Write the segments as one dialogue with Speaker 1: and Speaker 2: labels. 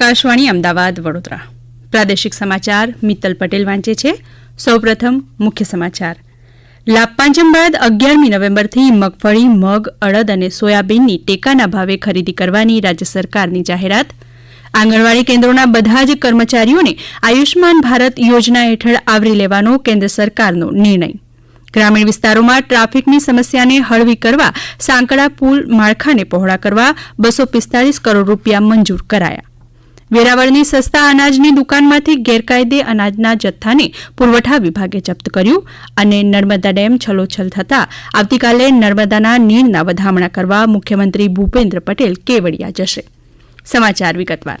Speaker 1: આકાશવાણી અમદાવાદ વડોદરા પ્રાદેશિક સમાચાર મિત્તલ પટેલ વાંચે છે સૌપ્રથમ મુખ્ય સમાચાર લાભપાંચમ બાદ અગિયારમી નવેમ્બરથી મગફળી મગ અડદ અને સોયાબીનની ટેકાના ભાવે ખરીદી કરવાની રાજ્ય સરકારની જાહેરાત આંગણવાડી કેન્દ્રોના બધા જ કર્મચારીઓને આયુષ્યમાન ભારત યોજના હેઠળ આવરી લેવાનો કેન્દ્ર સરકારનો નિર્ણય ગ્રામીણ વિસ્તારોમાં ટ્રાફિકની સમસ્યાને હળવી કરવા સાંકડા પુલ માળખાને પહોળા કરવા બસો પિસ્તાલીસ કરોડ રૂપિયા મંજૂર કરાયા વેરાવળની સસ્તા અનાજની દુકાનમાંથી ગેરકાયદે અનાજના જથ્થાને પુરવઠા વિભાગે જપ્ત કર્યું અને નર્મદા ડેમ છલોછલ થતાં આવતીકાલે નર્મદાના નીરના વધામણા કરવા મુખ્યમંત્રી ભૂપેન્દ્ર પટેલ કેવડિયા જશે સમાચાર વિગતવાર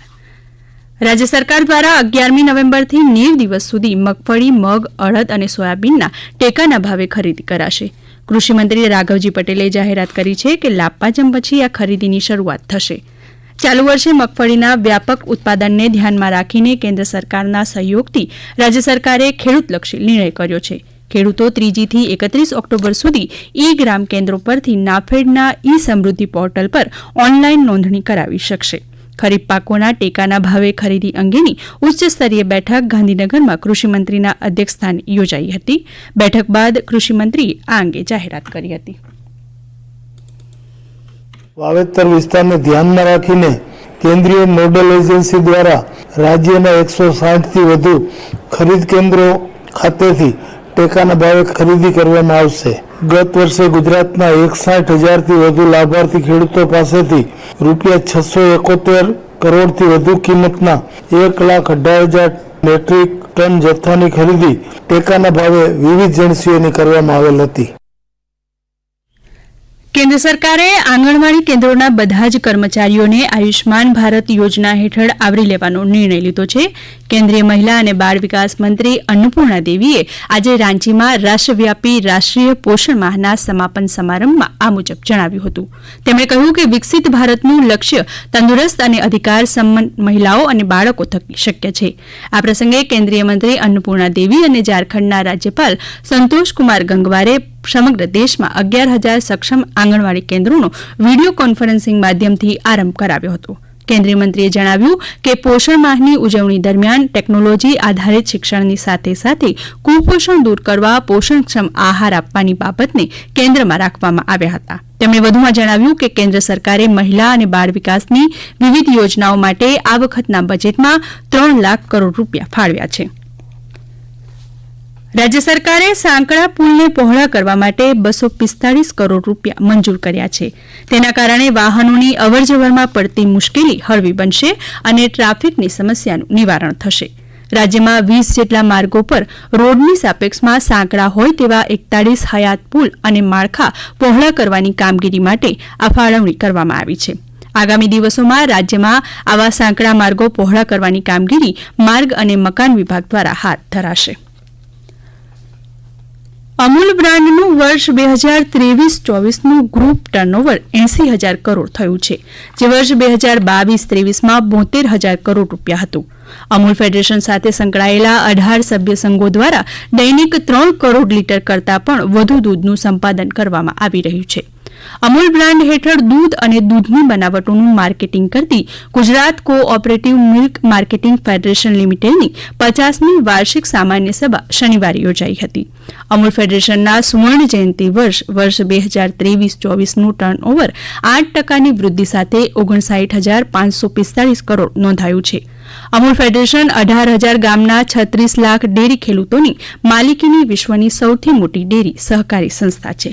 Speaker 1: રાજ્ય સરકાર દ્વારા અગિયારમી નવેમ્બરથી નેવ દિવસ સુધી મગફળી મગ અડદ અને સોયાબીનના ટેકાના ભાવે ખરીદી કરાશે કૃષિમંત્રી રાઘવજી પટેલે જાહેરાત કરી છે કે લાભપાંચમ પછી આ ખરીદીની શરૂઆત થશે ચાલુ વર્ષે મગફળીના વ્યાપક ઉત્પાદનને ધ્યાનમાં રાખીને કેન્દ્ર સરકારના સહયોગથી રાજ્ય સરકારે ખેડૂતલક્ષી નિર્ણય કર્યો છે ખેડૂતો ત્રીજીથી એકત્રીસ ઓક્ટોબર સુધી ઈ ગ્રામ કેન્દ્રો પરથી નાફેડના ઈ સમૃદ્ધિ પોર્ટલ પર ઓનલાઈન નોંધણી કરાવી શકશે ખરીફ પાકોના ટેકાના ભાવે ખરીદી અંગેની ઉચ્ચસ્તરીય બેઠક ગાંધીનગરમાં કૃષિમંત્રીના અધ્યક્ષસ્થાને યોજાઈ હતી બેઠક બાદ કૃષિમંત્રીએ આ અંગે જાહેરાત કરી હતી
Speaker 2: વાવેતર વિસ્તારને ધ્યાનમાં રાખીને કેન્દ્રીય નોડલ એજન્સી દ્વારા રાજ્યના એકસો સાઠથી વધુ ખરીદ કેન્દ્રો ખાતેથી ટેકાના ભાવે ખરીદી કરવામાં આવશે ગત વર્ષે ગુજરાતના એકસાઠ હજારથી વધુ લાભાર્થી ખેડૂતો પાસેથી રૂપિયા છસો એકોતેર કરોડથી વધુ કિંમતના એક લાખ અઢાર હજાર મેટ્રિક ટન જથ્થાની ખરીદી ટેકાના ભાવે વિવિધ એજન્સીઓની કરવામાં આવેલ હતી
Speaker 1: કેન્દ્ર સરકારે આંગણવાડી કેન્દ્રોના બધા જ કર્મચારીઓને આયુષ્માન ભારત યોજના હેઠળ આવરી લેવાનો નિર્ણય લીધો છે કેન્દ્રીય મહિલા અને બાળ વિકાસ મંત્રી અન્નપૂર્ણા દેવીએ આજે રાંચીમાં રાષ્ટ્રવ્યાપી રાષ્ટ્રીય પોષણ માહના સમાપન સમારંભમાં આ મુજબ જણાવ્યું હતું તેમણે કહ્યું કે વિકસિત ભારતનું લક્ષ્ય તંદુરસ્ત અને અધિકાર સંમત મહિલાઓ અને બાળકો થકી શક્ય છે આ પ્રસંગે કેન્દ્રીય મંત્રી અન્નપૂર્ણા દેવી અને ઝારખંડના રાજ્યપાલ સંતોષકુમાર ગંગવારે સમગ્ર દેશમાં અગિયાર હજાર સક્ષમ આંગણવાડી કેન્દ્રોનો વિડીયો કોન્ફરન્સિંગ માધ્યમથી આરંભ કરાવ્યો હતો કેન્દ્રીય મંત્રીએ જણાવ્યું કે પોષણ માહની ઉજવણી દરમિયાન ટેકનોલોજી આધારિત શિક્ષણની સાથે સાથે કુપોષણ દૂર કરવા પોષણક્ષમ આહાર આપવાની બાબતને કેન્દ્રમાં રાખવામાં આવ્યા હતા તેમણે વધુમાં જણાવ્યું કે કેન્દ્ર સરકારે મહિલા અને બાળ વિકાસની વિવિધ યોજનાઓ માટે આ વખતના બજેટમાં ત્રણ લાખ કરોડ રૂપિયા ફાળવ્યા છે રાજ્ય સરકારે સાંકળા પુલને પહોળા કરવા માટે બસો પિસ્તાળીસ કરોડ રૂપિયા મંજૂર કર્યા છે તેના કારણે વાહનોની અવરજવરમાં પડતી મુશ્કેલી હળવી બનશે અને ટ્રાફિકની સમસ્યાનું નિવારણ થશે રાજ્યમાં વીસ જેટલા માર્ગો પર રોડની સાપેક્ષમાં સાંકળા હોય તેવા એકતાળીસ હયાત પુલ અને માળખા પહોળા કરવાની કામગીરી માટે આ ફાળવણી કરવામાં આવી છે આગામી દિવસોમાં રાજ્યમાં આવા સાંકડા માર્ગો પહોળા કરવાની કામગીરી માર્ગ અને મકાન વિભાગ દ્વારા હાથ ધરાશે અમૂલ બ્રાન્ડનું વર્ષ બે હજાર ત્રેવીસ ચોવીસનું ગ્રુપ ટર્નઓવર એંસી હજાર કરોડ થયું છે જે વર્ષ બે હજાર બાવીસ ત્રેવીસમાં બોતેર હજાર કરોડ રૂપિયા હતું અમૂલ ફેડરેશન સાથે સંકળાયેલા અઢાર સભ્ય સંઘો દ્વારા દૈનિક ત્રણ કરોડ લીટર કરતાં પણ વધુ દૂધનું સંપાદન કરવામાં આવી રહ્યું છે અમૂલ બ્રાન્ડ હેઠળ દૂધ અને દૂધની બનાવટોનું માર્કેટિંગ કરતી Gujarat cooperative milk marketing federation લિમિટેડની પચાસમી વાર્ષિક સામાન્ય સભા શનિવારે યોજાઈ હતી અમૂલ ફેડરેશનના સુવર્ણ જયંતિ વર્ષ વર્ષ બે હજાર ત્રેવીસ ચોવીસનું ટર્નઓવર આઠ ટકાની વૃદ્ધિ સાથે ઓગણસાઠ હજાર પાંચસો પિસ્તાળીસ કરોડ નોંધાયું છે અમૂલ ફેડરેશન અઢાર હજાર ગામના છત્રીસ લાખ ડેરી ખેડૂતોની માલિકીની વિશ્વની સૌથી મોટી ડેરી સહકારી સંસ્થા છે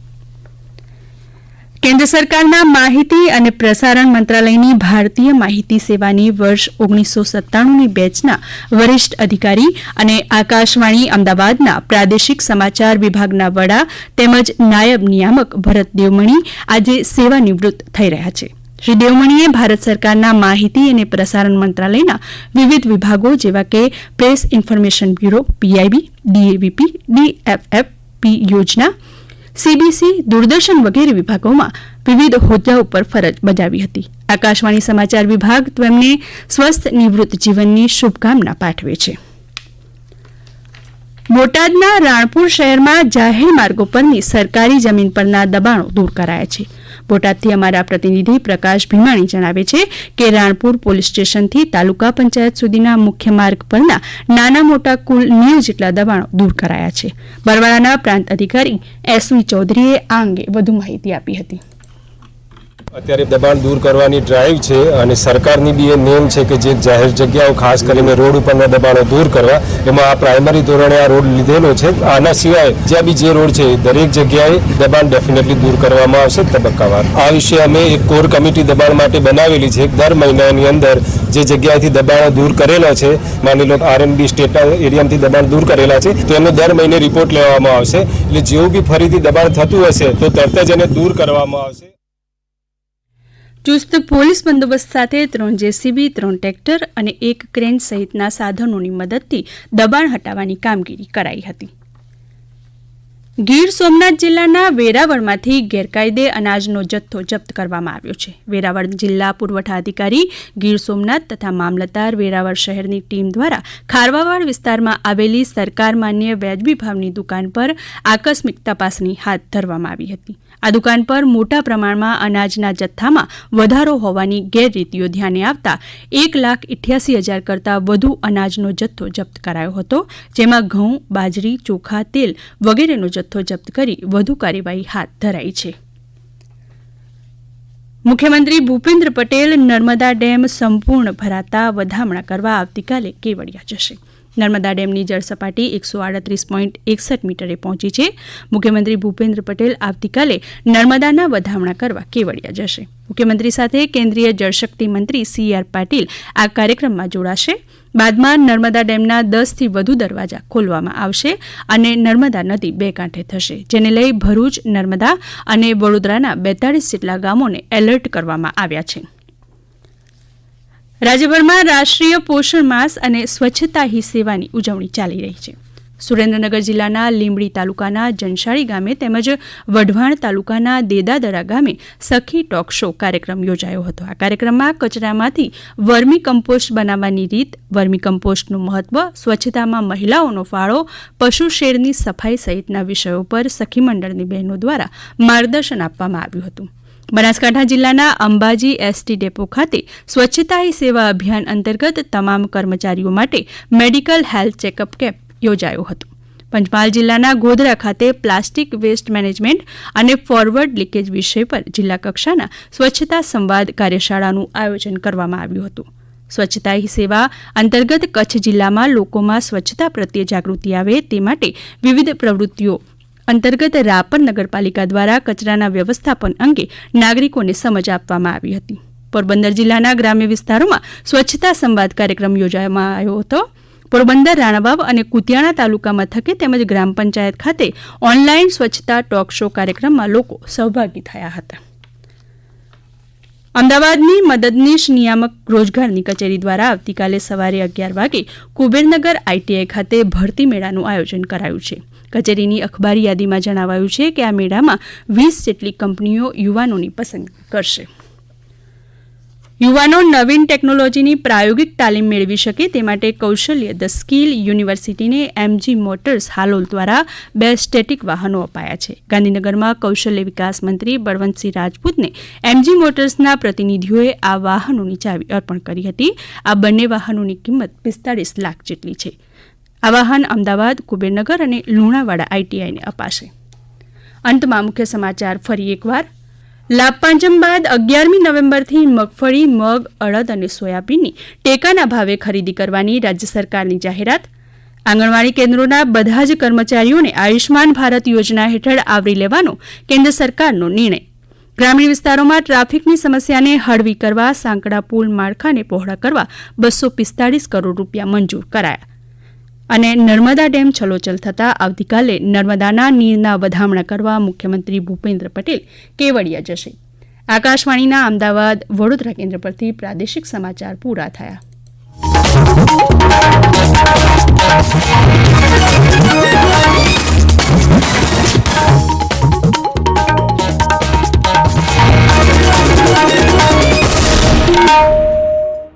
Speaker 1: કેન્દ્ર સરકારના માહિતી અને પ્રસારણ મંત્રાલયની ભારતીય માહિતી સેવાની વર્ષ ઓગણીસો સત્તાણુંની બેચના વરિષ્ઠ અધિકારી અને આકાશવાણી અમદાવાદના પ્રાદેશિક સમાચાર વિભાગના વડા તેમજ નાયબ નિયામક ભરત દેવમણી આજે સેવાનિવૃત્ત થઈ રહ્યા છે શ્રી દેવમણીએ ભારત સરકારના માહિતી અને પ્રસારણ મંત્રાલયના વિવિધ વિભાગો જેવા કે press information bureau PIB DAVP DFF P યોજના સીબીસી દૂરદર્શન વગેરે વિભાગોમાં વિવિધ હોદ્દા ઉપર ફરજ બજાવી હતી આકાશવાણી સમાચાર વિભાગ તેમને સ્વસ્થ નિવૃત્ત જીવનની શુભકામના પાઠવે છે બોટાદના રાણપુર શહેરમાં જાહેર માર્ગો પરની સરકારી જમીન પરના દબાણો દૂર કરાયા છે બોટાદથી અમારા પ્રતિનિધિ પ્રકાશ ભીમાણી જણાવે છે કે રાણપુર પોલીસ સ્ટેશનથી તાલુકા પંચાયત સુધીના મુખ્ય માર્ગ પરના નાના મોટા કુલ નેવ જેટલા દબાણો દૂર કરાયા છે બરવાળાના પ્રાંત અધિકારી એસવી ચૌધરીએ આ અંગે વધુ માહિતી આપી હતી
Speaker 3: અત્યારે દબાણ દૂર કરવાની ડ્રાઈવ છે અને સરકારની બી એ નેમ છે કે જે જાહેર જગ્યાઓ ખાસ કરીને રોડ ઉપરના દબાણો દૂર કરવા એમાં આ પ્રાઇમરી ધોરણે આ રોડ લીધેલો છે આના સિવાય જ્યાં બી જે રોડ છે દરેક જગ્યાએ દબાણ ડેફિનેટલી દૂર કરવામાં આવશે તબક્કાવાર આ વિશે અમે એક કોર કમિટી દબાણ માટે બનાવેલી છે દર મહિનાની અંદર જે જગ્યાએથી દબાણો દૂર કરેલા છે માની લો આર આરએનબી સ્ટેટ એરિયામાંથી દબાણ દૂર કરેલા છે તો એનો દર મહિને રિપોર્ટ લેવામાં આવશે એટલે જેવું બી ફરીથી દબાણ થતું હશે તો તરત જ એને દૂર કરવામાં આવશે
Speaker 1: ચુસ્ત પોલીસ બંદોબસ્ત સાથે ત્રણ જેસીબી ત્રણ ટ્રેક્ટર અને એક ક્રેન સહિતના સાધનોની મદદથી દબાણ હટાવવાની કામગીરી કરાઈ હતી ગીર સોમનાથ જિલ્લાના વેરાવળમાંથી ગેરકાયદે અનાજનો જથ્થો જપ્ત કરવામાં આવ્યો છે વેરાવળ જિલ્લા પુરવઠા અધિકારી ગીર સોમનાથ તથા મામલતદાર વેરાવળ શહેરની ટીમ દ્વારા ખારવાવાડ વિસ્તારમાં આવેલી સરકાર માન્ય વ્યાજબી ભાવની દુકાન પર આકસ્મિક તપાસણી હાથ ધરવામાં આવી હતી આ દુકાન પર મોટા પ્રમાણમાં અનાજના જથ્થામાં વધારો હોવાની ગેરરીતિઓ ધ્યાને આવતા એક લાખ ઇઠ્યાસી હજાર કરતાં વધુ અનાજનો જથ્થો જપ્ત કરાયો હતો જેમાં ઘઉં બાજરી ચોખા તેલ વગેરેનો જથ્થો જપ્ત કરી વધુ કાર્યવાહી હાથ ધરાઈ છે મુખ્યમંત્રી ભૂપેન્દ્ર પટેલ નર્મદા ડેમ સંપૂર્ણ ભરાતા વધામણા કરવા આવતીકાલે કેવડિયા જશે નર્મદા ડેમની જળસપાટી એકસો આડત્રીસ પોઈન્ટ એકસઠ મીટરે પહોંચી છે મુખ્યમંત્રી ભૂપેન્દ્ર પટેલ આવતીકાલે નર્મદાના વધામણા કરવા કેવડિયા જશે મુખ્યમંત્રી સાથે કેન્દ્રીય જળશક્તિ મંત્રી સી આર પાટીલ આ કાર્યક્રમમાં જોડાશે બાદમાં નર્મદા ડેમના દસથી વધુ દરવાજા ખોલવામાં આવશે અને નર્મદા નદી બે કાંઠે થશે જેને લઈ ભરૂચ નર્મદા અને વડોદરાના બેતાળીસ જેટલા ગામોને એલર્ટ કરવામાં આવ્યા છે રાજ્યભરમાં રાષ્ટ્રીય પોષણ માસ અને સ્વચ્છતા હી સેવાની ઉજવણી ચાલી રહી છે સુરેન્દ્રનગર જિલ્લાના લીંબડી તાલુકાના જનશાળી ગામે તેમજ વઢવાણ તાલુકાના દેદાદરા ગામે સખી ટોક શો કાર્યક્રમ યોજાયો હતો આ કાર્યક્રમમાં કચરામાંથી વર્મી કમ્પોસ્ટ બનાવવાની રીત વર્મી કમ્પોસ્ટનું મહત્વ સ્વચ્છતામાં મહિલાઓનો ફાળો પશુ શેરની સફાઈ સહિતના વિષયો પર સખી મંડળની બહેનો દ્વારા માર્ગદર્શન આપવામાં આવ્યું હતું બનાસકાંઠા જિલ્લાના અંબાજી એસટી ડેપો ખાતે સ્વચ્છતા હી સેવા અભિયાન અંતર્ગત તમામ કર્મચારીઓ માટે મેડિકલ હેલ્થ ચેકઅપ કેમ્પ યોજાયો હતો પંચમહાલ જિલ્લાના ગોધરા ખાતે પ્લાસ્ટિક વેસ્ટ મેનેજમેન્ટ અને ફોરવર્ડ લીકેજ વિષય પર જિલ્લા કક્ષાના સ્વચ્છતા સંવાદ કાર્યશાળાનું આયોજન કરવામાં આવ્યું હતું સ્વચ્છતા હી સેવા અંતર્ગત કચ્છ જિલ્લામાં લોકોમાં સ્વચ્છતા પ્રત્યે જાગૃતિ આવે તે માટે વિવિધ પ્રવૃત્તિઓ અંતર્ગત રાપર નગરપાલિકા દ્વારા કચરાના વ્યવસ્થાપન અંગે નાગરિકોને સમજ આપવામાં આવી હતી પોરબંદર જિલ્લાના ગ્રામ્ય વિસ્તારોમાં સ્વચ્છતા સંવાદ કાર્યક્રમ યોજવામાં આવ્યો હતો પોરબંદર રાણાવાવ અને કુતિયાણા તાલુકા મથકે તેમજ ગ્રામ પંચાયત ખાતે ઓનલાઈન સ્વચ્છતા ટોક શો કાર્યક્રમમાં લોકો સહભાગી થયા હતા અમદાવાદની મદદનીશ નિયામક રોજગારની કચેરી દ્વારા આવતીકાલે સવારે અગિયાર વાગે કુબેરનગર આઈટીઆઈ ખાતે ભરતી મેળાનું આયોજન કરાયું છે કચેરીની અખબારી યાદીમાં જણાવાયું છે કે આ મેળામાં વીસ જેટલી કંપનીઓ યુવાનોની પસંદ કરશે યુવાનો નવીન ટેકનોલોજીની પ્રાયોગિક તાલીમ મેળવી શકે તે માટે કૌશલ્ય ધ સ્કિલ યુનિવર્સિટીને એમજી મોટર્સ હાલોલ દ્વારા બે સ્ટેટિક વાહનો અપાયા છે ગાંધીનગરમાં કૌશલ્ય વિકાસ મંત્રી બળવંતસિંહ રાજપૂતને એમજી મોટર્સના પ્રતિનિધિઓએ આ વાહનોની ચાવી અર્પણ કરી હતી આ બંને વાહનોની કિંમત પિસ્તાળીસ લાખ જેટલી છે આ વાહન અમદાવાદ કુબેરનગર અને લુણાવાડા આઈટીઆઈને અપાશે અંતમાં મુખ્ય સમાચાર ફરી એકવાર લાભપાંચમ બાદ અગિયારમી નવેમ્બરથી મગફળી મગ અડદ અને સોયાબીનની ટેકાના ભાવે ખરીદી કરવાની રાજ્ય સરકારની જાહેરાત આંગણવાડી કેન્દ્રોના બધા જ કર્મચારીઓને આયુષ્માન ભારત યોજના હેઠળ આવરી લેવાનો કેન્દ્ર સરકારનો નિર્ણય ગ્રામીણ વિસ્તારોમાં ટ્રાફિકની સમસ્યાને હળવી કરવા સાંકડા પુલ માળખાને પહોળા કરવા બસો પિસ્તાળીસ કરોડ રૂપિયા મંજૂર કરાયા અને નર્મદા ડેમ છલોચલ થતાં આવતીકાલે નર્મદાના નીરના વધામણા કરવા મુખ્યમંત્રી ભૂપેન્દ્ર પટેલ કેવડિયા જશે આકાશવાણીના અમદાવાદ વડોદરા કેન્દ્ર પરથી પ્રાદેશિક સમાચાર પૂરા થયા Thank you.